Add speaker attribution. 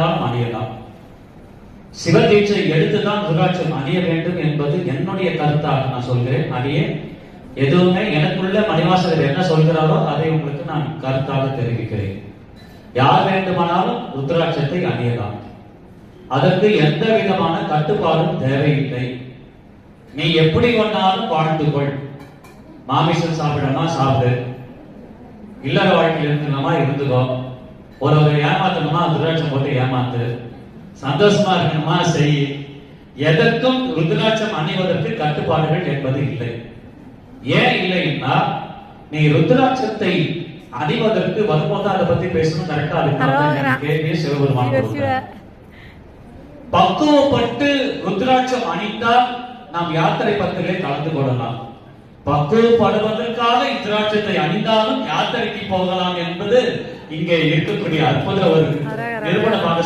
Speaker 1: தான் அணியலாம். சிவதீட்சை எடுத்துதான் ருத்ராட்சம் அணிய வேண்டும் என்பது என்னுடைய கருத்தாக நான் சொல்கிறேன். அணிய எதுவுமே எனக்குள்ள மணிவாசகர் என்ன சொல்கிறாரோ அதை உங்களுக்கு நான் கருத்தாக தெரிவிக்கிறேன். யார் வேண்டுமானாலும் ருத்ராட்சத்தை அணியலாம். அதற்கு எந்த விதமான கட்டுப்பாடும் தேவையில்லை. நீ எப்படி கொண்டாலும் வாழ்ந்து கொள். மாமிசம் சாப்பிடணுமா? சாப்பிடு. இல்லற வாழ்க்கையில் இருக்கணுமா இருந்துக்கோ. ஒருவரை ஏமாத்தணுமா? ருத்ராட்சம் போட்டு ஏமாத்து. சந்தோஷமா இருக்கணுமா? செய் எதற்கும் ருத்ராட்சம் அணிவதற்கு கட்டுப்பாடுகள் என்பது இல்லை. ஏன் இல்லைன்னா நீ ருத்ராட்சத்தை அணிவதற்கு வரும்போது அதை பத்தி பேசணும் கரெக்டா. அதுக்கு கேள்வியை சிவபெருமான். பக்குவப்பட்டு ருத்ராட்சம் அணிந்தால் நாம் யாத்திரை பத்திலே கலந்து கொள்ளலாம். பக்குவப்படுவதற்காக ருத்ராட்சத்தை அணிந்தாலும் யாத்திரைக்கு போகலாம் என்பது இங்கே இருக்கக்கூடிய அற்புத ஒரு. நிறுவனமாக